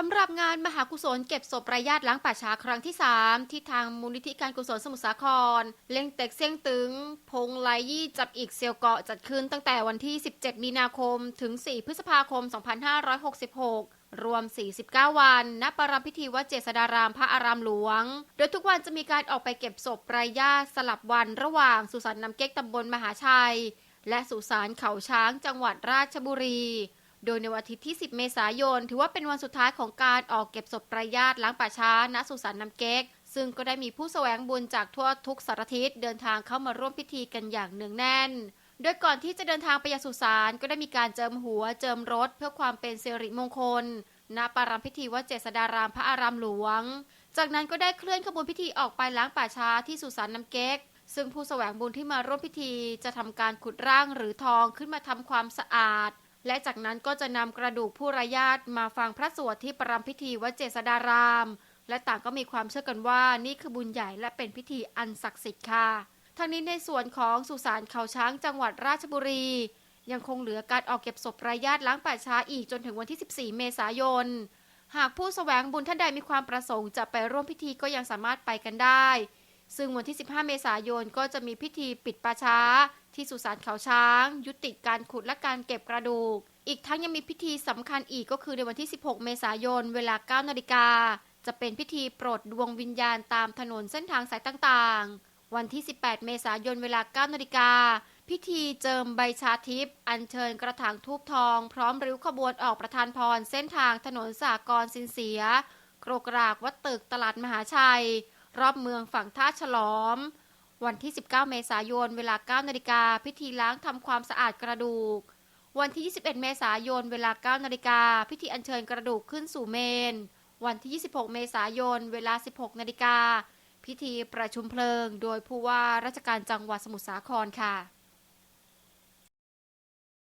สำหรับงานมหากุศลเก็บศพรายญาติล้างป่าช้าครั้งที่ 3 ที่ทางมูลนิธิการกุศลสมุทรสาคร เล่งเต็กเสี่ยงตึง พงไลยี่จับอีกเซียวเกาะจัดขึ้นตั้งแต่วันที่ 17 มีนาคม ถึง 4 พฤษภาคม 2566 รวม 49 วัน ณ ปรามพิธีวัดเจษฎาราม พระอารามหลวง โดยทุกวันจะมีการออกไปเก็บศพรายญาติสลับวันระหว่างสุสานน้ำเก๊กตำบลมหาชัย และสุสานเขาช้างจังหวัดราชบุรี โดยในวันอาทิตย์ที่ 10 เมษายน ถือว่าเป็นวันสุดท้ายของการออกเก็บศพรายญาติล้างป่าช้าณสุสานน้ำเก๊ก ซึ่งก็ได้มีผู้แสวงบุญจากทั่วทุกสารทิศเดินทางเข้ามาร่วมพิธีกันอย่างเนืองแน่น โดยก่อนที่จะเดินทางไปยังสุสานก็ได้มีการเจิมหัวเจิมรถ เพื่อความเป็นสิริมงคล ณปารามพิธีวัดเจษฎารามพระอารามหลวง จากนั้นก็ได้เคลื่อนขบวนพิธีออกไปล้างป่าช้าที่สุสานน้ำเก๊กซึ่งผู้แสวงบุญที่มาร่วมพิธีจะทำการขุดร่างหรือทองขึ้นมาทำความสะอาด และจากนั้นก็จะนำกระดูกผู้รายญาติมาฟังพระสวดที่ประรำพิธีวัดเจษฎาราม และต่างก็มีความเชื่อกันว่านี่คือบุญใหญ่และเป็นพิธีอันศักดิ์สิทธิ์ค่ะทั้งนี้ในส่วนของสุสานเขาช้างจังหวัดราชบุรี ยังคงเหลือการออกเก็บศพรายญาติล้างป่าช้าอีกจนถึงวันที่ 14 เมษายน หากผู้แสวงบุญท่านใดมีความประสงค์จะไปร่วมพิธีก็ยังสามารถไปกันได้ ซึ่งวันที่ 15 เมษายนก็จะมีพิธีปิดป่าช้า ที่สุสานเขาช้าง ยุติการขุดและการเก็บกระดูก อีกทั้งยังมีพิธีสำคัญอีกก็คือในวันที่ 16 เมษายน เวลา 9 นาฬิกา จะเป็นพิธีโปรดดวงวิญญาณตามถนนเส้นทางสายต่างๆ วันที่ 18 เมษายน เวลา 9 นาฬิกา พิธีเจิมใบชาทิพย์อัญเชิญกระถางทูบทอง พร้อมริ้วขบวนออกประธานพรเส้นทางถนนสากรณ์สินเสียโกรกรากวัดตึกตลาดมหาชัย รอบเมืองฝั่งท่าฉลอม วันที่ 19 เมษายน เวลา 9 นาฬิกา พิธีล้างทำความสะอาดกระดูก วันที่ 21 เมษายน เวลา 9 นาฬิกา พิธีอัญเชิญกระดูกขึ้นสู่เมน วันที่ 26 เมษายน เวลา 16 นาฬิกา พิธีประชุมเพลิง โดยผู้ว่าราชการจังหวัดสมุทรสาครค่ะ